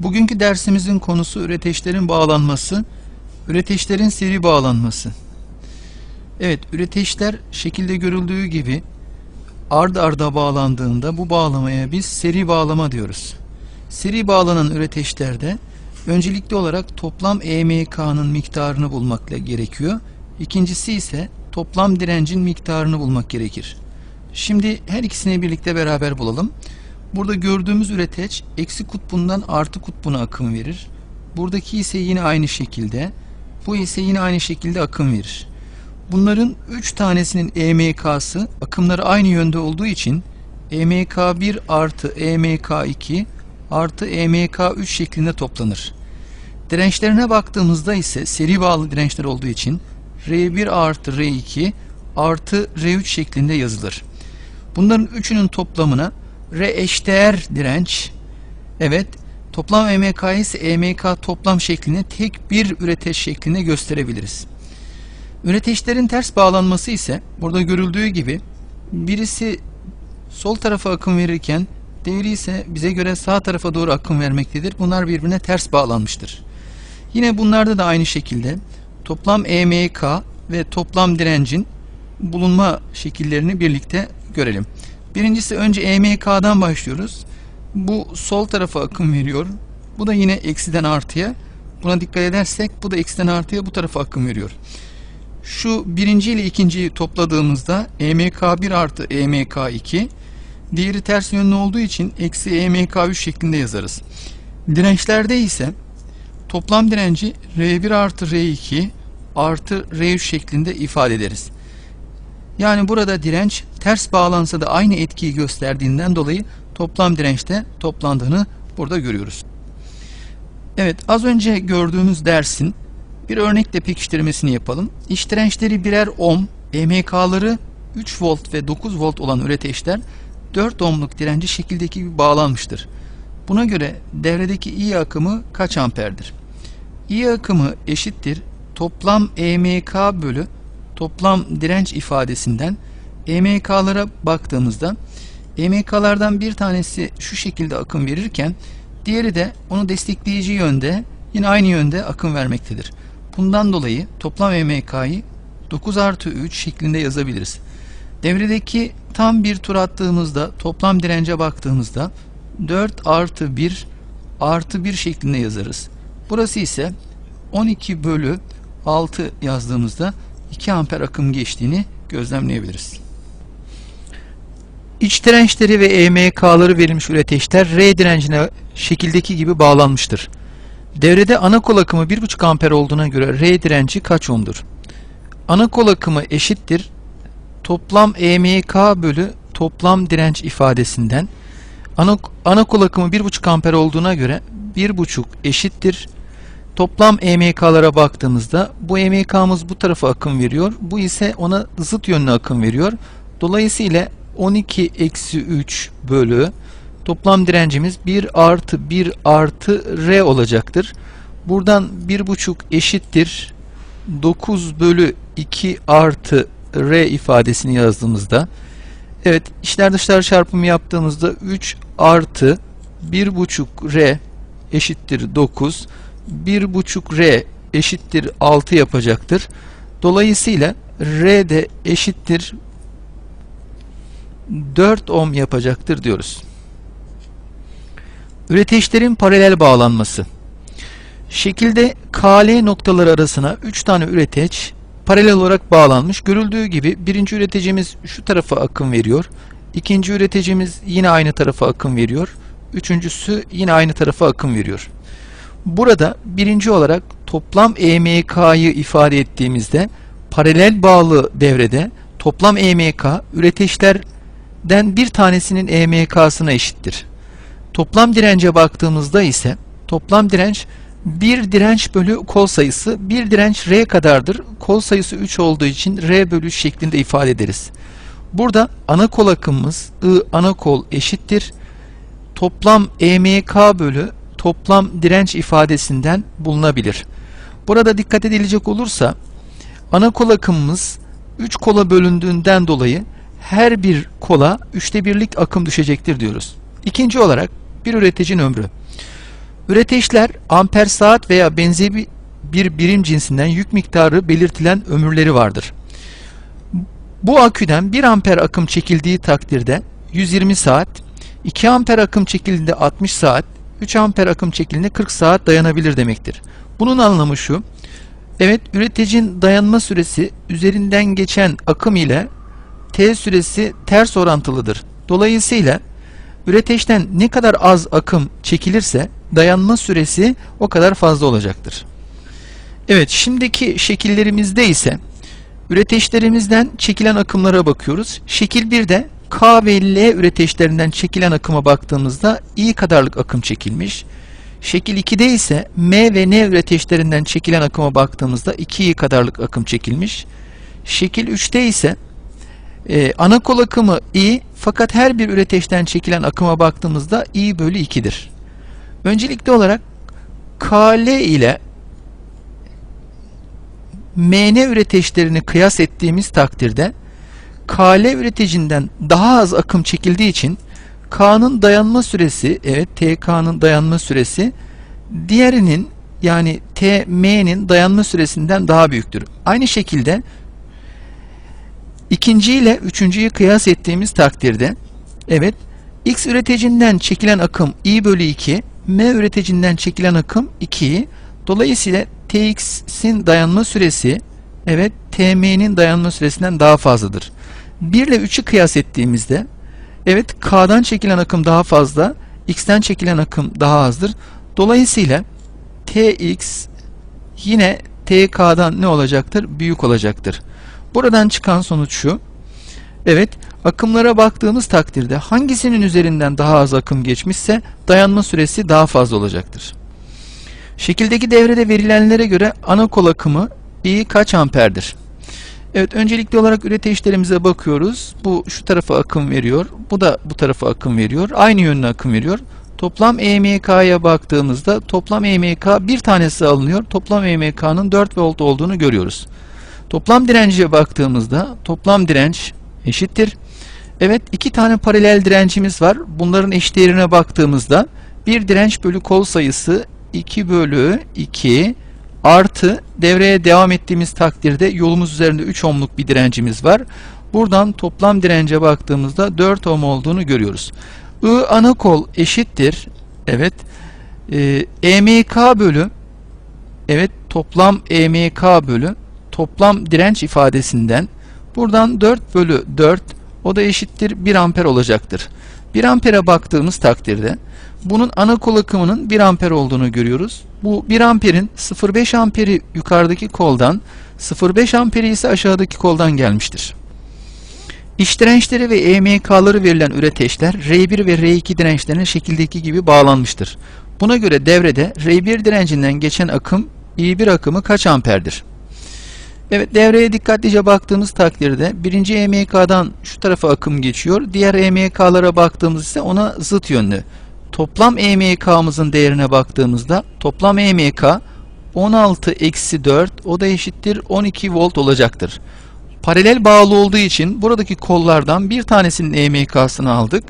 Bugünkü dersimizin konusu üreteçlerin bağlanması, üreteçlerin seri bağlanması. Evet, üreteçler şekilde görüldüğü gibi ard arda bağlandığında bu bağlamaya biz seri bağlama diyoruz. Seri bağlanan üreteçlerde öncelikli olarak toplam EMK'nın miktarını bulmak gerekiyor. İkincisi ise toplam direncin miktarını bulmak gerekir. Şimdi her ikisini birlikte beraber bulalım. Burada gördüğümüz üreteç eksi kutbundan artı kutbuna akım verir. Buradaki ise yine aynı şekilde. Bu ise yine aynı şekilde akım verir. Bunların 3 tanesinin EMK'sı akımları aynı yönde olduğu için EMK1 artı EMK2 artı EMK3 şeklinde toplanır. Dirençlerine baktığımızda ise seri bağlı dirençler olduğu için R1 artı R2 artı R3 şeklinde yazılır. Bunların üçünün toplamına R eşdeğer direnç evet toplam EMK ise EMK toplam şeklinde tek bir üreteç şeklinde gösterebiliriz. Üreteçlerin ters bağlanması ise burada görüldüğü gibi birisi sol tarafa akım verirken diğeri ise bize göre sağ tarafa doğru akım vermektedir. Bunlar birbirine ters bağlanmıştır. Yine bunlarda da aynı şekilde toplam EMK ve toplam direncin bulunma şekillerini birlikte görelim. Birincisi önce EMK'dan başlıyoruz. Bu sol tarafa akım veriyor. Bu da yine eksiden artıya. Buna dikkat edersek bu da eksiden artıya bu tarafa akım veriyor. Şu birinci ile ikinciyi topladığımızda EMK1 artı EMK2 diğeri ters yönlü olduğu için eksi EMK3 şeklinde yazarız. Dirençlerde ise toplam direnci R1 artı R2 artı R3 şeklinde ifade ederiz. Yani burada direnç ters bağlansa da aynı etkiyi gösterdiğinden dolayı toplam dirençte toplandığını burada görüyoruz. Evet az önce gördüğümüz dersin bir örnekle pekiştirmesini yapalım. İç dirençleri birer ohm, EMK'ları 3 volt ve 9 volt olan üreteçler 4 ohmluk direnci şekildeki gibi bağlanmıştır. Buna göre devredeki I akımı kaç amperdir? I akımı eşittir toplam EMK bölü toplam direnç ifadesinden EMK'lara baktığımızda EMK'lardan bir tanesi şu şekilde akım verirken diğeri de onu destekleyici yönde yine aynı yönde akım vermektedir. Bundan dolayı toplam EMK'yı 9 artı 3 şeklinde yazabiliriz. Devredeki tam bir tur attığımızda toplam dirence baktığımızda 4 artı 1 artı 1 şeklinde yazarız. Burası ise 12 bölü 6 yazdığımızda 2 amper akım geçtiğini gözlemleyebiliriz. İç dirençleri ve EMK'ları verilmiş üreteçler R direncine şekildeki gibi bağlanmıştır. Devrede ana kol akımı 1,5 amper olduğuna göre R direnci kaç ohm'dur? Ana kol akımı eşittir toplam EMK bölü toplam direnç ifadesinden ana, ana kol akımı 1,5 amper olduğuna göre 1,5 eşittir toplam EMK'lara baktığımızda bu EMK'mız bu tarafa akım veriyor. Bu ise ona zıt yönlü akım veriyor. Dolayısıyla 12 eksi 3 bölü toplam direncimiz 1 artı 1 artı R olacaktır. Buradan 1,5 eşittir 9 bölü 2 artı R ifadesini yazdığımızda evet içler dışlar çarpımı yaptığımızda 3 artı 1,5 R eşittir 9 1,5 R eşittir 6 yapacaktır. Dolayısıyla R de eşittir 4 ohm yapacaktır diyoruz. Üreteçlerin paralel bağlanması. Şekilde KL noktaları arasına 3 tane üreteç paralel olarak bağlanmış. Görüldüğü gibi birinci üreticimiz şu tarafa akım veriyor. İkinci üreticimiz yine aynı tarafa akım veriyor. Üçüncüsü yine aynı tarafa akım veriyor. Burada birinci olarak toplam EMK'yı ifade ettiğimizde paralel bağlı devrede toplam EMK üreteçlerden bir tanesinin EMK'sına eşittir. Toplam dirence baktığımızda ise toplam direnç bir direnç bölü kol sayısı bir direnç R kadardır. Kol sayısı 3 olduğu için R bölü 3 şeklinde ifade ederiz. Burada ana kol akımımız I ana kol eşittir. Toplam EMK bölü toplam direnç ifadesinden bulunabilir. Burada dikkat edilecek olursa ana kol akımımız 3 kola bölündüğünden dolayı her bir kola 3'te birlik akım düşecektir diyoruz. İkinci olarak bir üreticinin ömrü. Üreteçler amper saat veya benzeri bir birim cinsinden yük miktarı belirtilen ömürleri vardır. Bu aküden 1 amper akım çekildiği takdirde 120 saat, 2 amper akım çekildiğinde 60 saat, 3 amper akım çekildiğinde 40 saat dayanabilir demektir. Bunun anlamı şu, evet üreticinin dayanma süresi üzerinden geçen akım ile T süresi ters orantılıdır. Dolayısıyla üreteçten ne kadar az akım çekilirse dayanma süresi o kadar fazla olacaktır. Evet şimdiki şekillerimizde ise üreteçlerimizden çekilen akımlara bakıyoruz. Şekil 1'de K ve L üreteçlerinden çekilen akıma baktığımızda I kadarlık akım çekilmiş. Şekil 2'de ise M ve N üreteçlerinden çekilen akıma baktığımızda 2I kadarlık akım çekilmiş. Şekil 3'te ise e, ana kol akımı I fakat her bir üreteçten çekilen akıma baktığımızda I bölü 2'dir. Öncelikli olarak KL ile MN üreteçlerini kıyas ettiğimiz takdirde KL üreticinden daha az akım çekildiği için K'nın dayanma süresi, evet TK'nın dayanma süresi diğerinin yani TM'nin dayanma süresinden daha büyüktür. Aynı şekilde ikinci ile üçüncüyü kıyas ettiğimiz takdirde evet X üreticinden çekilen akım I bölü 2, M üreticinden çekilen akım 2'yi dolayısıyla Tx'in dayanma süresi evet Tm'nin dayanma süresinden daha fazladır. 1 ile 3'ü kıyas ettiğimizde evet K'dan çekilen akım daha fazla, X'ten çekilen akım daha azdır. Dolayısıyla Tx yine TK'dan ne olacaktır? Büyük olacaktır. Buradan çıkan sonuç şu. Evet, akımlara baktığımız takdirde hangisinin üzerinden daha az akım geçmişse dayanma süresi daha fazla olacaktır. Şekildeki devrede verilenlere göre ana kol akımı I kaç amperdir? Evet öncelikli olarak üreteçlerimize bakıyoruz. Bu şu tarafa akım veriyor. Bu da bu tarafa akım veriyor. Aynı yönlü akım veriyor. Toplam EMK'ya baktığımızda toplam EMK bir tanesi alınıyor. Toplam EMK'nın 4 volt olduğunu görüyoruz. Toplam direnciye baktığımızda toplam direnç eşittir. Evet iki tane paralel direncimiz var. Bunların eşdeğerine baktığımızda bir direnç bölü kol sayısı 2 bölü 2 artı devreye devam ettiğimiz takdirde yolumuz üzerinde 3 ohmluk bir direncimiz var. Buradan toplam dirence baktığımızda 4 ohm olduğunu görüyoruz. I ana kol eşittir. Evet. E, EMK bölü evet toplam EMK bölü toplam direnç ifadesinden buradan 4 bölü 4 o da eşittir 1 amper olacaktır. 1 ampere baktığımız takdirde bunun ana kol akımının 1 amper olduğunu görüyoruz. Bu 1 amperin 0.5 amperi yukarıdaki koldan 0.5 amperi ise aşağıdaki koldan gelmiştir. İç dirençleri ve EMK'ları verilen üreteçler R1 ve R2 dirençlerine şekildeki gibi bağlanmıştır. Buna göre devrede R1 direncinden geçen akım I1 akımı kaç amperdir? Evet devreye dikkatlice baktığımız takdirde birinci EMK'dan şu tarafa akım geçiyor. Diğer EMK'lara baktığımız ise ona zıt yönlü. Toplam EMK'mızın değerine baktığımızda toplam EMK 16 eksi 4 o da eşittir 12 volt olacaktır. Paralel bağlı olduğu için buradaki kollardan bir tanesinin EMK'sını aldık.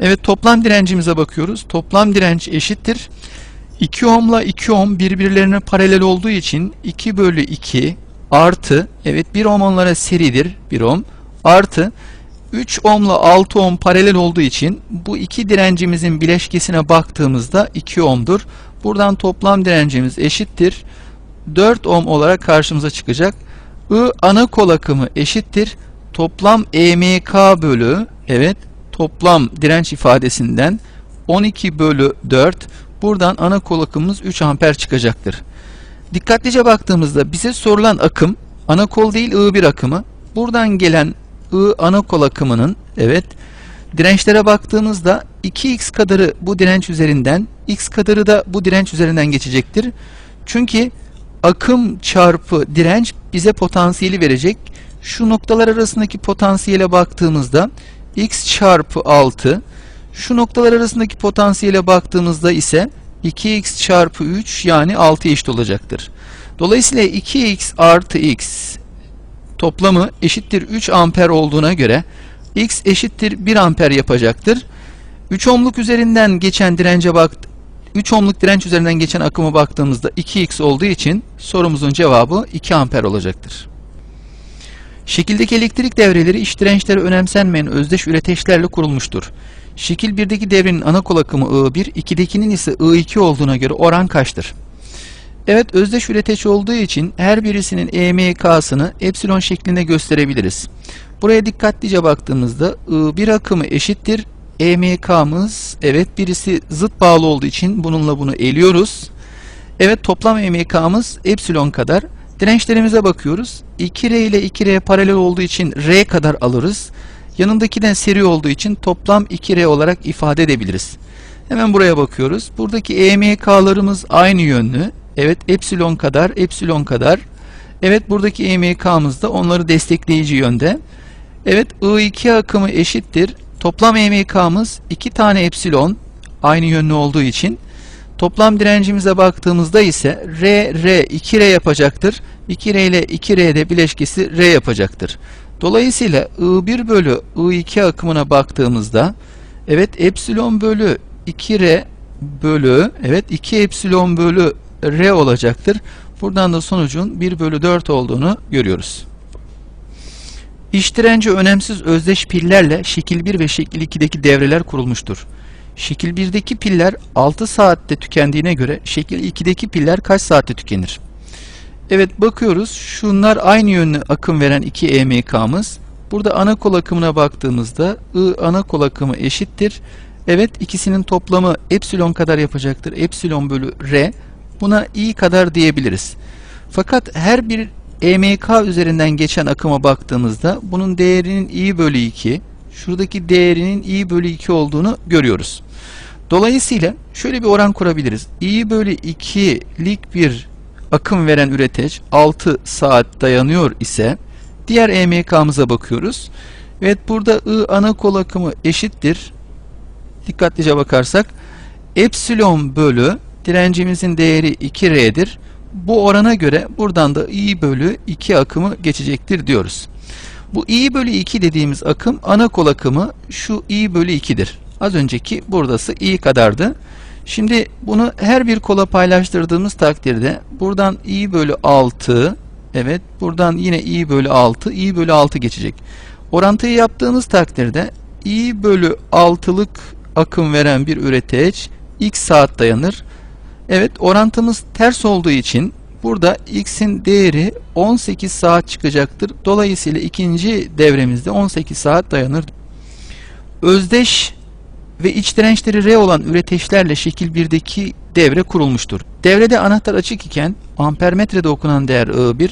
Evet toplam direncimize bakıyoruz. Toplam direnç eşittir. 2 ohmla 2 ohm birbirlerine paralel olduğu için 2 bölü 2 artı evet 1 ohm onlara seridir 1 ohm artı 3 ohmla 6 ohm paralel olduğu için bu iki direncimizin bileşkesine baktığımızda 2 ohmdur. Buradan toplam direncimiz eşittir. 4 ohm olarak karşımıza çıkacak. I ana kol akımı eşittir. Toplam EMK bölü evet toplam direnç ifadesinden 12 bölü 4 buradan ana kol akımımız 3 amper çıkacaktır. Dikkatlice baktığımızda bize sorulan akım ana kol değil I1 akımı. Buradan gelen I ana kol akımının evet dirençlere baktığımızda 2x kadarı bu direnç üzerinden x kadarı da bu direnç üzerinden geçecektir. Çünkü akım çarpı direnç bize potansiyeli verecek. Şu noktalar arasındaki potansiyele baktığımızda x çarpı 6 şu noktalar arasındaki potansiyele baktığımızda ise 2x çarpı 3 yani 6 eşit olacaktır. Dolayısıyla 2x artı x toplamı eşittir 3 amper olduğuna göre x eşittir 1 amper yapacaktır. 3 ohmluk üzerinden geçen dirence bak 3 ohmluk direnç üzerinden geçen akıma baktığımızda 2x olduğu için sorumuzun cevabı 2 amper olacaktır. Şekildeki elektrik devreleri iç dirençleri önemsenmeyen özdeş üreteçlerle kurulmuştur. Şekil 1'deki devrenin ana kol akımı I1, 2'dekinin ise I2 olduğuna göre oran kaçtır? Evet, özdeş üreteç olduğu için her birisinin EMK'sını epsilon şeklinde gösterebiliriz. Buraya dikkatlice baktığımızda I1 akımı eşittir. EMK'mız, evet birisi zıt bağlı olduğu için bununla bunu eliyoruz. Evet toplam EMK'mız epsilon kadar. Dirençlerimize bakıyoruz. 2R ile 2R paralel olduğu için R kadar alırız. Yanındakiden seri olduğu için toplam 2R olarak ifade edebiliriz. Hemen buraya bakıyoruz. Buradaki EMK'larımız aynı yönlü. Evet epsilon kadar, epsilon kadar. Evet buradaki EMK'mız da onları destekleyici yönde. Evet I2 akımı eşittir. Toplam EMK'mız 2 tane epsilon aynı yönlü olduğu için Toplam direncimize baktığımızda ise R, R, 2R yapacaktır. 2R ile 2R'de bileşkesi R yapacaktır. Dolayısıyla I1 bölü I2 akımına baktığımızda evet epsilon bölü 2R bölü evet 2 epsilon bölü R olacaktır. Buradan da sonucun 1 bölü 4 olduğunu görüyoruz. İç direnci önemsiz özdeş pillerle şekil 1 ve şekil 2'deki devreler kurulmuştur. Şekil 1'deki piller 6 saatte tükendiğine göre şekil 2'deki piller kaç saatte tükenir? Evet bakıyoruz. Şunlar aynı yönlü akım veren iki EMK'mız. Burada ana kol akımına baktığımızda I ana kol akımı eşittir. Evet ikisinin toplamı epsilon kadar yapacaktır. Epsilon bölü R. Buna I kadar diyebiliriz. Fakat her bir EMK üzerinden geçen akıma baktığımızda bunun değerinin I bölü 2, şuradaki değerinin I bölü 2 olduğunu görüyoruz. Dolayısıyla şöyle bir oran kurabiliriz. I bölü 2'lik bir akım veren üreteç 6 saat dayanıyor ise diğer EMK'mıza bakıyoruz. Evet burada I ana kol akımı eşittir. Dikkatlice bakarsak epsilon bölü direncimizin değeri 2R'dir. Bu orana göre buradan da I bölü 2 akımı geçecektir diyoruz. Bu I bölü 2 dediğimiz akım ana kol akımı şu I bölü 2'dir. Az önceki buradası i kadardı. Şimdi bunu her bir kola paylaştırdığımız takdirde buradan i bölü 6 evet buradan yine i bölü 6 i bölü 6 geçecek. Orantıyı yaptığımız takdirde i bölü 6'lık akım veren bir üreteç x saat dayanır. Evet orantımız ters olduğu için burada x'in değeri 18 saat çıkacaktır. Dolayısıyla ikinci devremizde 18 saat dayanır. Özdeş ve iç dirençleri R olan üreteçlerle şekil 1'deki devre kurulmuştur. Devrede anahtar açık iken ampermetrede okunan değer I1,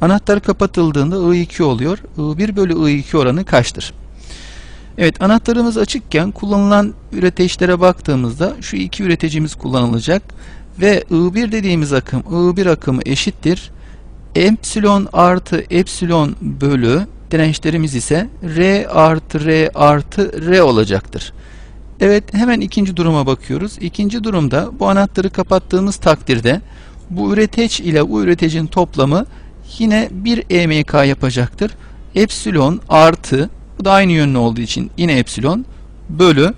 anahtar kapatıldığında I2 oluyor. I1 bölü I2 oranı kaçtır? Evet anahtarımız açıkken kullanılan üreteçlere baktığımızda şu iki üreticimiz kullanılacak ve I1 dediğimiz akım I1 akımı eşittir. Epsilon artı epsilon bölü dirençlerimiz ise R artı R artı R olacaktır. Evet hemen ikinci duruma bakıyoruz. İkinci durumda bu anahtarı kapattığımız takdirde bu üreteç ile bu üretecin toplamı yine bir EMK yapacaktır. Epsilon artı bu da aynı yönlü olduğu için yine epsilon bölü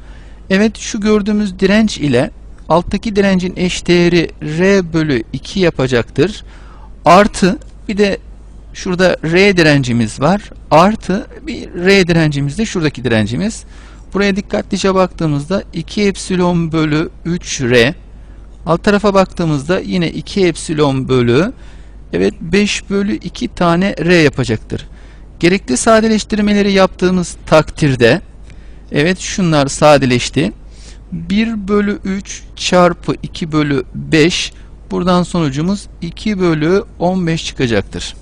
evet şu gördüğümüz direnç ile alttaki direncin eşdeğeri R bölü 2 yapacaktır. Artı bir de şurada R direncimiz var. Artı bir R direncimiz de şuradaki direncimiz. Buraya dikkatlice baktığımızda 2 epsilon bölü 3 r. Alt tarafa baktığımızda yine 2 epsilon bölü evet 5 bölü 2 tane r yapacaktır. Gerekli sadeleştirmeleri yaptığımız takdirde evet şunlar sadeleşti. 1 bölü 3 çarpı 2 bölü 5 buradan sonucumuz 2 bölü 15 çıkacaktır.